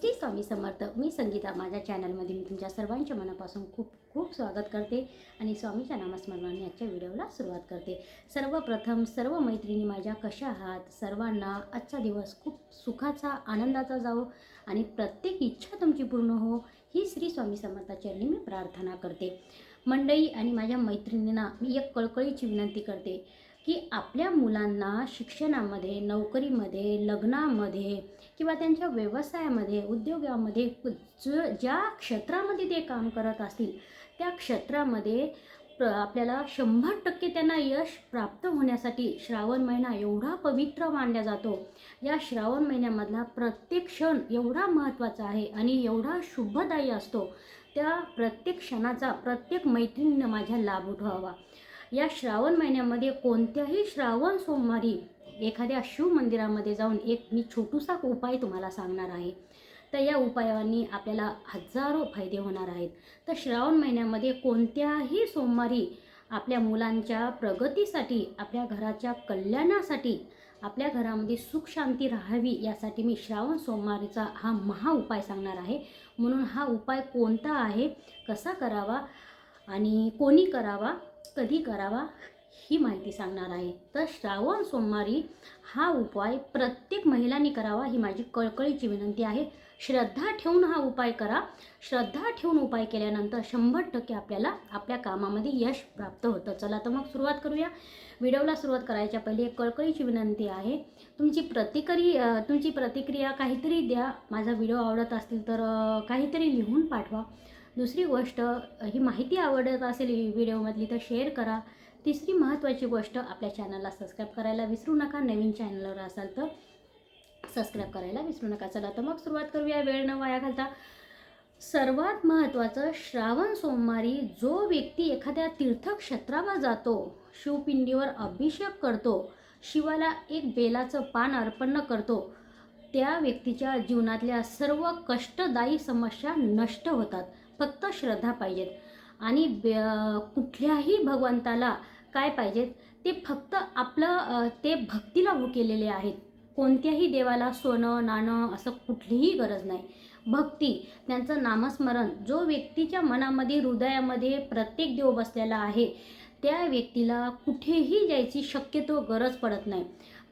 श्री स्वामी समर्थ मी संगीता. माझ्या चॅनलमध्ये मी तुमच्या सर्वांच्या मनापासून खूप खूप स्वागत करते आणि स्वामीच्या नामस्मरणाने आजच्या व्हिडिओला सुरुवात करते. सर्वप्रथम सर्व मैत्रिणी माझ्या कशा आहात? सर्वांना आजचा दिवस खूप सुखाचा आनंदाचा जावो आणि प्रत्येक इच्छा तुमची पूर्ण हो ही श्री स्वामी समर्थाचरणी मी प्रार्थना करते. मंडळी आणि माझ्या मैत्रिणींना मी एक कळकळीची विनंती करते. की आपल्या मुलांना शिक्षणामध्ये नोकरीमध्ये लग्नामध्ये किंवा त्यांच्या व्यवसायामध्ये उद्योगामध्ये ज ज्या क्षेत्रामध्ये ते काम करत असतील त्या क्षेत्रामध्ये प्र आपल्याला शंभर टक्के त्यांना यश प्राप्त होण्यासाठी श्रावण महिना एवढा पवित्र मानला जातो. या श्रावण महिन्यामधला प्रत्येक क्षण एवढा महत्त्वाचा आहे आणि एवढा शुभदायी असतो. त्या प्रत्येक क्षणाचा प्रत्येक मैत्रिणीनं माझ्या लाभ उठवावा. या श्रावण महिन्यामध्ये कोणत्याही श्रावण सोमवारी एखाद्या शिव मंदिरामध्ये जाऊन एक मी छोटूसा उपाय तुम्हाला सांगणार आहे. तर या उपायांनी आपल्याला हजारो फायदे होणार आहेत. तर श्रावण महिन्यामध्ये कोणत्याही सोमवारी आपल्या मुलांच्या प्रगतीसाठी आपल्या घराच्या कल्याणासाठी आपल्या घरामध्ये सुख शांती राहावी यासाठी मी श्रावण सोमवारीचा हा महा उपाय सांगणार आहे. म्हणून हा उपाय कोणता आहे कसा करावा आणि कोणी करावा कधी करावा ही माहिती सांगणार आहे. तर श्रावण सोमवारी हा उपाय प्रत्येक महिलांनी करावा ही माझी कळकळीची विनंती आहे. श्रद्धा ठेवून हा उपाय करा. श्रद्धा ठेवून उपाय केल्यानंतर शंभर टक्के आपल्याला आपल्या कामामध्ये यश प्राप्त होतं. चला तर मग सुरुवात करूया. व्हिडिओला सुरुवात करायच्या पहिले एक कळकळीची विनंती आहे. तुमची प्रतिकरी तुमची प्रतिक्रिया काहीतरी द्या. माझा व्हिडिओ आवडत असतील तर काहीतरी लिहून पाठवा. दुसरी गोष्ट ही माहिती आवडत असेल व्हिडिओमधली तर शेअर करा. तिसरी महत्त्वाची गोष्ट आपल्या चॅनलला सबस्क्राईब करायला विसरू नका. नवीन चॅनलवर असाल तर सबस्क्राईब करायला विसरू नका. चला तर मग सुरुवात करूया वेळ न वाया घालता. सर्वात महत्त्वाचं श्रावण सोमवारी जो व्यक्ती एखाद्या तीर्थक्षेत्रावर जातो शिवपिंडीवर अभिषेक करतो शिवाला एक बेलाचं पान अर्पण करतो त्या व्यक्तीच्या जीवनातल्या सर्व कष्टदायी समस्या नष्ट होतात. फक्त श्रद्धा पाहिजेत. आणि कुठल्याही भगवंताला काय पाहिजेत ते फक्त आपलं ते भक्तीला हो केलेले आहेत. कोणत्याही देवाला सोनं नाणं असं कुठलीही गरज नाही. भक्ती त्यांचं नामस्मरण जो व्यक्तीच्या मनामध्ये हृदयामध्ये प्रत्येक देव बसलेला आहे त्या व्यक्तीला कुठेही जायची शक्यतो गरज पडत नाही.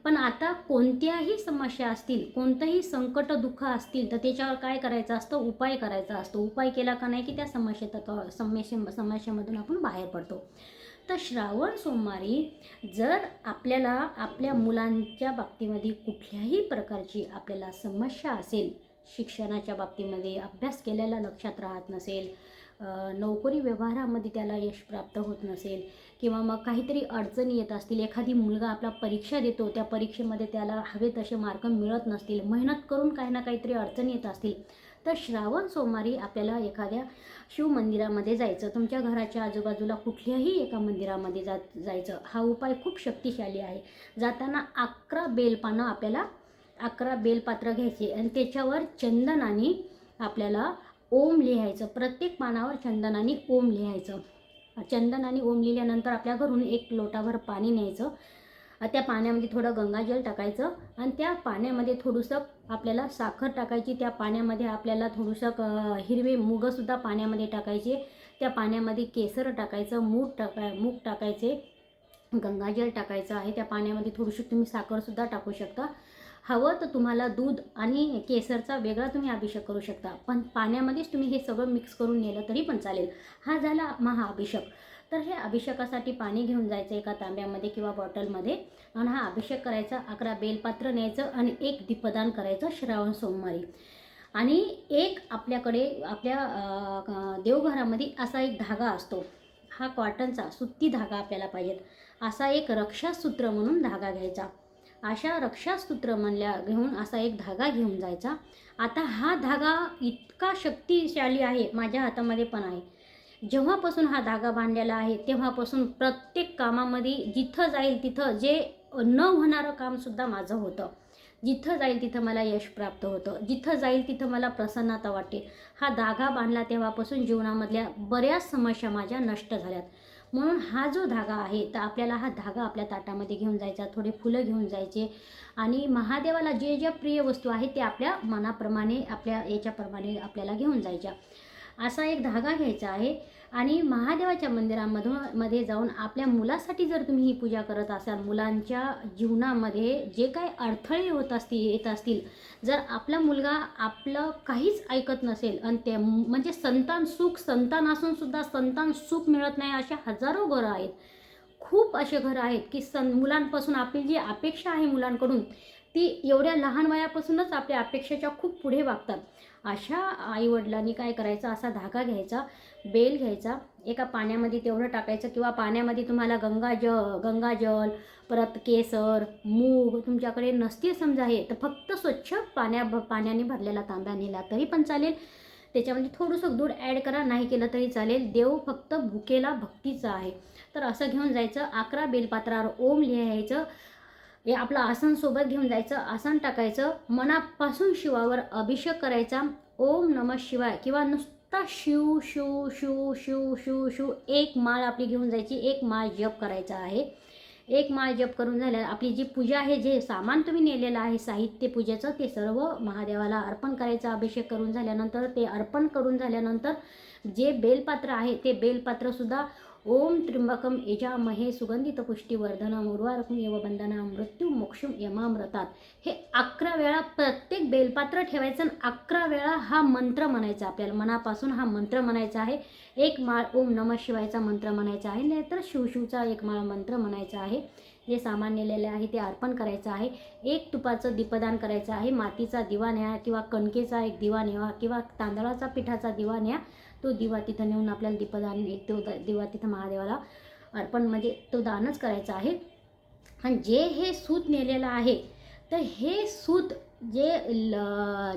पण आता कोणत्याही समस्या असतील कोणतंही संकट दुःख असतील तर त्याच्यावर काय करायचं असतं? उपाय करायचा असतो. उपाय केला का नाही की त्या समस्येत समस्ये समस्येमधून आपण बाहेर पडतो. तर श्रावण सोमवारी जर आपल्याला आपल्या मुलांच्या बाबतीमध्ये कुठल्याही प्रकारची आपल्याला समस्या असेल शिक्षणाच्या बाबतीमध्ये अभ्यास केलेला लक्षात राहत नसेल नोकरी व्यवहारामध्ये त्याला यश प्राप्त होत नसेल किंवा मग काहीतरी अडचणी येत असतील एखादी मुलगा आपला परीक्षा देतो त्या परीक्षेमध्ये त्याला हवे तसे मार्क मिळत नसतील मेहनत करून काही ना काहीतरी अडचणी येत असतील तर श्रावण सोमवारी आपल्याला एखाद्या शिव मंदिरामध्ये जायचं. तुमच्या घराच्या आजूबाजूला कुठल्याही एका मंदिरामध्ये जात जायचं. हा उपाय खूप शक्तिशाली आहे. जाताना अकरा बेलपानं आपल्याला अकरा बेलपात्र घ्यायचे आणि त्याच्यावर चंदनाने आपल्याला ओम लिहायचं. प्रत्येक पानावर चंदनाने ओम लिहायचं. चंदन आणि ओम लिहिल्यानंतर आपल्या घरून एक लोटाभर पाणी न्यायचं. त्या पाण्यामध्ये थोडं गंगाजल टाकायचं आणि त्या पाण्यामध्ये थोडंसं आपल्याला साखर टाकायची. त्या पाण्यामध्ये आपल्याला थोडंसं क हिरवे मुगंसुद्धा पाण्यामध्ये टाकायचे. त्या पाण्यामध्ये केसर टाकायचं मूग टाकाय मूग टाकायचे गंगाजल टाकायचं आहे. त्या पाण्यामध्ये थोडीशी तुम्ही साखरसुद्धा टाकू शकता. हवं तर तुम्हाला दूध आणि केसरचा वेगळा तुम्ही अभिषेक करू शकता. पण पाण्यामध्येच तुम्ही हे सगळं मिक्स करून नेलं तरी पण चालेल. हा झाला महाअभिषेक तर हे अभिषेकासाठी पाणी घेऊन जायचं एका तांब्यामध्ये किंवा बॉटलमध्ये आणि हा अभिषेक करायचा अकरा बेलपात्र न्यायचं आणि एक दीपदान करायचं श्रावण सोमवारी. आणि एक आपल्याकडे आपल्या देवघरामध्ये असा एक धागा असतो. हा कॉटनचा सुत्ती धागा आपल्याला पाहिजेत. असा एक रक्षासूत्र म्हणून धागा घ्यायचा. अशा रक्षासूत्र म्हणल्या घेऊन असा एक धागा घेऊन जायचा. आता हा धागा इतका शक्तिशाली आहे माझ्या हातामध्ये पण आहे. जेव्हापासून हा धागा बांधलेला आहे तेव्हापासून प्रत्येक कामामध्ये जिथं जाईल तिथं जे न होणारं कामसुद्धा माझं होतं. जिथं जाईल तिथं मला यश प्राप्त होतं. जिथं जाईल तिथं मला प्रसन्नता वाटते. हा धागा बांधला तेव्हापासून जीवनामधल्या बऱ्याच समस्या माझ्या नष्ट झाल्यात. म्हणून हा जो धागा आहे तर आपल्याला हा धागा आपल्या ताटामध्ये घेऊन जायचा थोडे फुलं घेऊन जायचे. आणि महादेवाला जे ज्या प्रिय वस्तू आहेत ते आपल्या मनाप्रमाणे आपल्या याच्याप्रमाणे आपल्याला घेऊन जायच्या. असा एक धागा घ्यायचा आहे. आणि महादेवाच्या मंदिरामधून मध्ये जाऊन आपल्या मुलासाठी जर तुम्ही ही पूजा करत असाल मुलांच्या जीवनामध्ये जे काही अडथळे होत असतील येत असतील जर आपला मुलगा आपलं काहीच ऐकत नसेल आणि ते म्हणजे संतान सुख संतान असून सुद्धा संतान सुख मिळत नाही अशा हजारो घरं आहेत. खूप असे घरं आहेत की सं मुलांपासून आपली जी अपेक्षा आहे मुलांकडून ती एवढ्या लहान वयापासूनच आपल्या अपेक्षेच्या खूप पुढे वागतात. अशा आईवडिलांनी काय करायचं? असा धागा घ्यायचा बेल घ्यायचा एका पाण्यामध्ये तेवढं टाकायचं किंवा पाण्यामध्ये तुम्हाला गंगाजल गंगाजल परत केसर मूग तुमच्याकडे नसतील समजा हे तर फक्त स्वच्छ पाण्या पाण्याने भरलेला तांब्या नेला तरी पण चालेल. त्याच्यामध्ये थोडंसं दूध ॲड करा नाही केलं तरी चालेल. देव फक्त भुकेला भक्तीचा आहे. तर असं घेऊन जायचं. अकरा बेलपात्रावर ओम लिहायचं. हे आपलं आसन सोबत घेऊन जायचं आसन टाकायचं मनापासून शिवावर अभिषेक करायचा. ओम नम शिवाय किंवा नुसता शिव शिव शिव शिव शिव शिव एक माळ आपली घेऊन जायची एक माळ जप करायचा आहे. एक माळ जप करून झाल्या आपली जी पूजा आहे जे सामान तुम्ही नेलेलं आहे साहित्य पूजेचं ते सर्व महादेवाला अर्पण करायचं अभिषेक करून झाल्यानंतर ते अर्पण करून झाल्यानंतर जे बेलपात्र आहे ते बेलपात्रसुद्धा ओम त्र्यंबकम यजामहे सुगंधित पुष्टीवर्धनम उर्वारकम एव बंधना मृत्यू मोक्षम यमामृतात. हे अकरा वेळा प्रत्येक बेलपात्र ठेवायचं आणि अकरा वेळा हा मंत्र म्हणायचा. आपल्याला मनापासून हा मंत्र म्हणायचा आहे. एक माळ ओम नम शिवायचा मंत्र म्हणायचा आहे. नाहीतर शिवशिवचा एक माळ मंत्र म्हणायचा आहे. जे सामान नेलेले आहे ते अर्पण करायचं आहे. एक तुपाचं दीपदान करायचं आहे. मातीचा दिवा न्या किंवा कणकेचा एक दिवा न्यावा किंवा तांदळाचा पिठाचा दिवा न्या. तो दिवा तिथं नेऊन आपल्याला दीपदान एक तो दिवा तिथं महादेवाला अर्पण म्हणजे तो दानच करायचा आहे. आणि जे हे सूत नेलेलं आहे तर हे सूत जे ल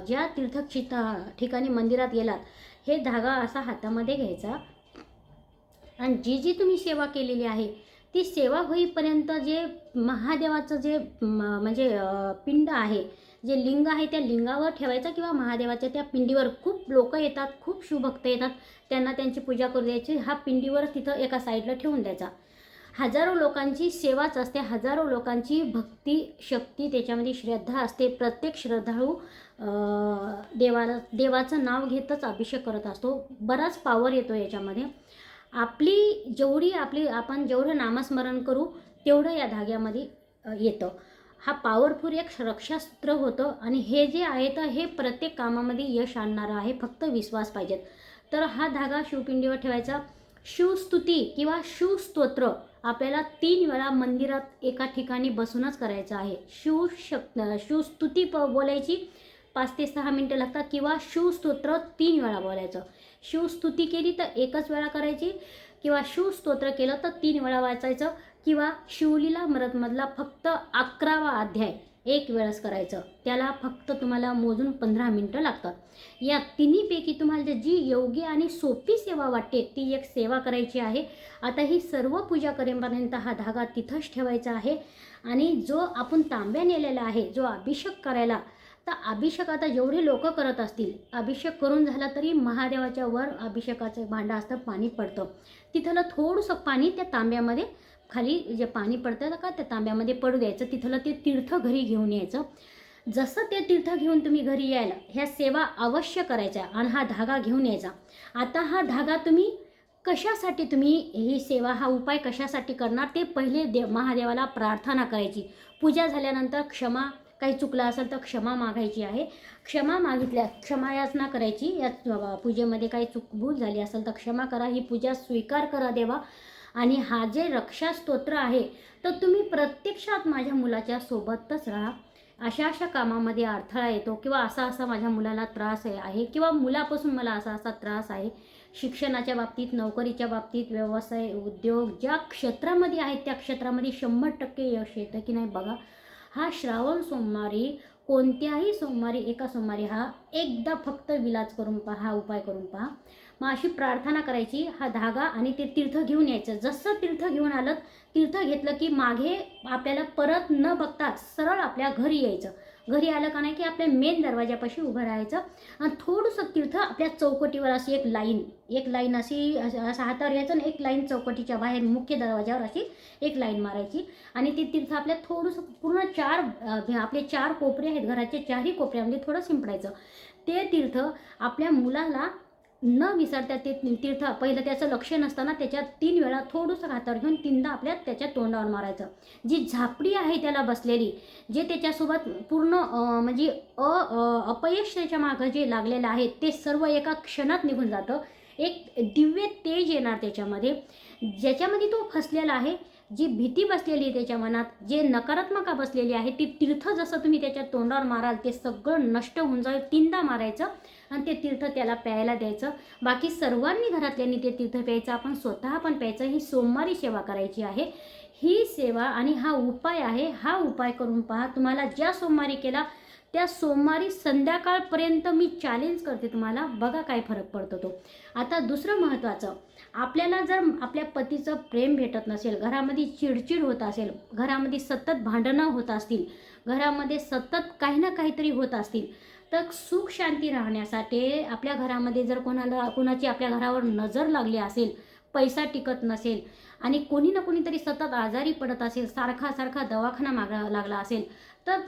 ज्या तीर्थक्षित ठिकाणी मंदिरात गेलात हे धागा असा हातामध्ये घ्यायचा. आणि जी जी तुम्ही सेवा केलेली आहे ती सेवा होईपर्यंत जे महादेवाचं जे म्हणजे पिंड आहे जे लिंग आहे त्या लिंगावर ठेवायचं किंवा महादेवाच्या त्या पिंडीवर खूप लोक येतात खूप शिवभक्त येतात. त्यांना त्यांची पूजा करू द्यायची. हा पिंडीवर तिथं एका साईडला ठेवून द्यायचा. हजारो लोकांची सेवाच असते. हजारो लोकांची भक्ती शक्ती त्याच्यामध्ये श्रद्धा असते. प्रत्येक श्रद्धाळू देवाला देवाचं नाव घेतच अभिषेक करत असतो. बराच पावर येतो याच्यामध्ये. आपली जेवढी आपली आपण जेवढं नामस्मरण करू तेवढं या धाग्यामध्ये येतं. हा पॉवरफुल एक रक्षासूत्र होतं आणि हे जे आहे तर हे प्रत्येक कामामध्ये यश आणणारं आहे फक्त विश्वास पाहिजेत. तर हा धागा शिवपिंडीवर ठेवायचा. शिवस्तुती किंवा शिवस्तोत्र आपल्याला तीन वेळा मंदिरात एका ठिकाणी बसूनच करायचं आहे. शिव शक शिवस्तुती प बोलायची पाच ते सहा मिनटं लागतात किंवा शिवस्तोत्र तीन वेळा बोलायचं. शिवस्तुती केली तर एकच वेळा करायची किंवा शिवस्तोत्र केलं तर तीन वेळा वाचायचं. किंवा शिवलीला मरतमधला फक्त अकरावा अध्याय एक वेळेस करायचं. त्याला फक्त तुम्हाला मोजून पंधरा मिनटं लागतात. या तिन्हीपैकी तुम्हाला जे- जी योग्य आणि सोपी सेवा वाटते ती एक सेवा करायची आहे. आता ही सर्व पूजा करेपर्यंत हा धागा तिथंच ठेवायचा आहे. आणि जो आपण तांब्या नेलेला आहे जो अभिषेक करायला तर अभिषेक आता जेवढे लोक करत असतील अभिषेक करून झाला तरी महादेवाच्या वर अभिषेकाचं भांडं असतं पाणी पडतं. तिथलं थोडंसं पाणी त्या तांब्यामध्ये खाली जे पाणी पडतं का त्या तांब्यामध्ये पडू द्यायचं. तिथलं ते तीर्थ घरी घेऊन यायचं. जसं ते तीर्थ घेऊन तुम्ही घरी यायला ह्या सेवा अवश्य करायच्या आणि हा धागा घेऊन यायचा. आता हा धागा तुम्ही कशासाठी तुम्ही ही सेवा हा उपाय कशासाठी करणार ते पहिले देव महादेवाला प्रार्थना करायची. पूजा झाल्यानंतर क्षमा काही चुकलं असेल तर क्षमा मागायची आहे. क्षमा मागितल्या क्षमा याचना करायची. या पूजेमध्ये काही चूकभूल झाली असेल तर क्षमा करा. ही पूजा स्वीकार करा देवा. आणि हा जे रक्षा स्तोत्र आहे तर तुम्ही प्रत्यक्षात माझ्या मुलाच्या सोबतच राहा. अशा अशा कामामध्ये अडथळा येतो किंवा असा असा माझ्या मुलाला त्रास आहे- आहे किंवा मुलापासून मला असा असा त्रास आहे. शिक्षणाच्या बाबतीत नोकरीच्या बाबतीत व्यवसाय उद्योग ज्या क्षेत्रामध्ये आहेत त्या क्षेत्रामध्ये शंभर टक्के यश येतं की नाही बघा. हा श्रावण सोमवारी कोणत्याही सोमवारी एका सोमवारी हा एकदा फक्त विलाज करून पहा हा उपाय करून पहा. मग अशी प्रार्थना करायची हा धागा आणि ते तीर्थ घेऊन यायचं. जसं तीर्थ घेऊन आलं तीर्थ घेतलं की मागे आपल्याला परत न बघता सरळ आपल्या घरी यायचं. घरी आलं का नाही की आपल्या मेन दरवाजापाशी उभं राहायचं. आणि थोडंसं तीर्थ आपल्या चौकटीवर अशी एक लाईन एक लाईन अशी असं असं हातावर यायचं आणि एक लाईन चौकटीच्या बाहेर मुख्य दरवाजावर अशी एक लाईन मारायची. आणि ते तीर्थ आपल्या थोडंसं पूर्ण चार आपले चार कोपरे आहेत घराच्या चारही कोपऱ्यामध्ये थोडं शिंपडायचं. ते तीर्थ आपल्या मुलाला न विसरता ते तीर्थ पहिलं त्याचं लक्ष नसताना त्याच्यात तीन वेळा थोडंसं हातावर घेऊन तीनदा आपल्या त्याच्या तोंडावर मारायचं. जी झापडी आहे त्याला बसलेली जे त्याच्यासोबत पूर्ण म्हणजे अ अ- अपयश त्याच्या मागं जे लागलेलं आहे ते सर्व एका क्षणात निघून जातं. एक दिव्य तेज येणार त्याच्यामध्ये. ज्याच्यामध्ये तो फसलेला आहे जी भीती बसलेली आहे त्याच्या मनात जे नकारात्मक बसलेली आहे ती तीर्थ जसं तुम्ही त्याच्या तोंडावर माराल ते सगळं नष्ट होऊन जाईल तीनदा मारायचं आणि ते तीर्थ त्याला प्यायला द्यायचं. बाकी सर्वांनी घरातल्यांनी ते तीर्थ प्यायचं आपण स्वतः पण प्यायचं ही सोमवारी सेवा करायची आहे. ही सेवा आणि हा उपाय आहे हा उपाय करून पहा तुम्हाला ज्या सोमवारी केला त्या सोमवारी संध्याकाळपर्यंत मी चॅलेंज करते तुम्हाला. बघा काय फरक पडतो तो. आता दुसरं महत्त्वाचं आपल्याला जर आपल्या पतीचं प्रेम भेटत नसेल घरामध्ये चिडचिड होत असेल घरामध्ये सतत भांडणं होत असतील घरामध्ये सतत काही ना काहीतरी होत असतील तर सुख शांती राहण्यासाठी आपल्या घरामध्ये जर कोणाला कोणाची आपल्या घरावर नजर लागली असेल पैसा टिकत नसेल आणि कोणी ना कोणीतरी सतत आजारी पडत असेल सारखा सारखा दवाखाना मागा लागला असेल तर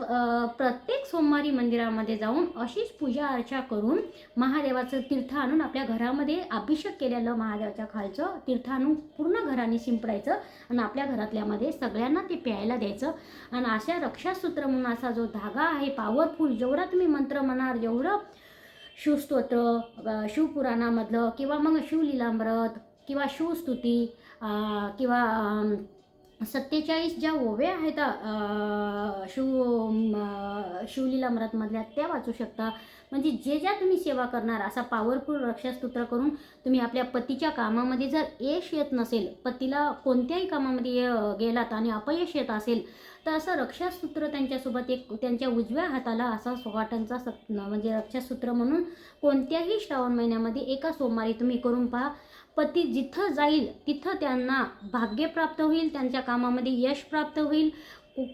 प्रत्येक सोमवारी मंदिरामध्ये जाऊन अशीच पूजा अर्चा करून महादेवाचं तीर्थ आणून आपल्या घरामध्ये अभिषेक केलेलं महादेवाच्या खालचं तीर्थ आणून पूर्ण घराने शिंपडायचं आणि आपल्या घरातल्यामध्ये सगळ्यांना ते प्यायला द्यायचं. आणि अशा रक्षासूत्र म्हणून असा जो धागा आहे पॉवरफुल जेवढा तुम्ही मंत्र म्हणाल जेवढं शिवस्तोत्र शिवपुराणामधलं किंवा मग शिवलीलामृत किंवा शिवस्तुती किंवा सत्तेचाळीस ज्या ओव्या आहेत शिव शिवलीला शिवलीलामृतमधल्या त्या वाचू शकता. म्हणजे जे ज्या तुम्ही सेवा करणार असा पॉवरफुल रक्षास्तोत्र करून तुम्ही आपल्या पतीच्या कामामध्ये जर यश येत नसेल पतीला कोणत्याही कामामध्ये गेलात आणि अपयश येत असेल तर असं रक्षासूत्र त्यांच्यासोबत एक त्यांच्या उजव्या हाताला असा सोहाटांचा सत् म्हणजे रक्षासूत्र म्हणून कोणत्याही श्रावण महिन्यामध्ये एका सोमवारी तुम्ही करून पहा. पती जिथं जाईल तिथं त्यांना भाग्य प्राप्त होईल त्यांच्या कामामध्ये यश प्राप्त होईल.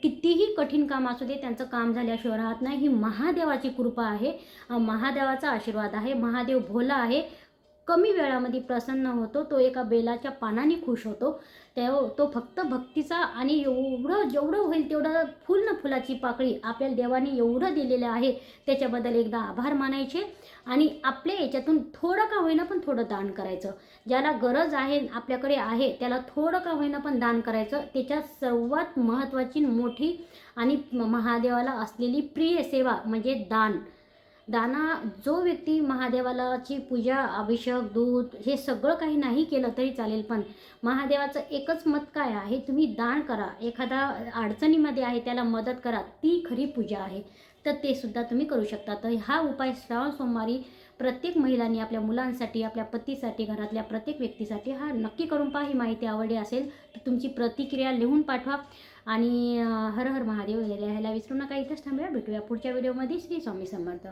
कितीही कठीण काम असू दे त्यांचं काम झाल्याशिवाय राहत नाही. ही महादेवाची कृपा आहे. महादेवाचा आशीर्वाद आहे. महादेव भोला आहे. कमी वेळामध्ये प्रसन्न होतो. तो एका बेलाच्या पानाने खुश होतो. त्या तो फक्त भक्तीचा आणि एवढं जेवढं होईल तेवढं फुल न फुलाची पाकळी आपल्याला देवाने एवढं दिलेलं आहे. त्याच्याबद्दल एकदा आभार मानायचे. आणि आपल्या याच्यातून थोडं का होईना पण थोडं दान करायचं. ज्याला गरज आहे आपल्याकडे आहे त्याला थोडं का होईना पण दान करायचं. त्याच्या सर्वात महत्त्वाची मोठी आणि महादेवाला असलेली प्रिय सेवा म्हणजे दान. दाना जो व्यक्ती महादेवालाची पूजा अभिषेक दूध हे सगळं काही नाही केलं तरी चालेल पण महादेवाचं एकच मत काय आहे? तुम्ही दान करा. एखादा अडचणीमध्ये आहे त्याला मदत करा. ती खरी पूजा आहे. तर ते सुद्धा तुम्ही करू शकता. तर हा उपाय श्रावण सोमवारी प्रत्येक महिलांनी आपल्या मुलांसाठी आपल्या पतीसाठी घरातल्या प्रत्येक व्यक्तीसाठी हा नक्की करून पहा. ही माहिती आवडली असेल तर तुमची प्रतिक्रिया लिहून पाठवा. आणि हर हर महादेव लिहायला विसरू नका. इथंच थांबूया. भेटूया पुढच्या व्हिडिओमध्ये. श्री स्वामी समर्थ.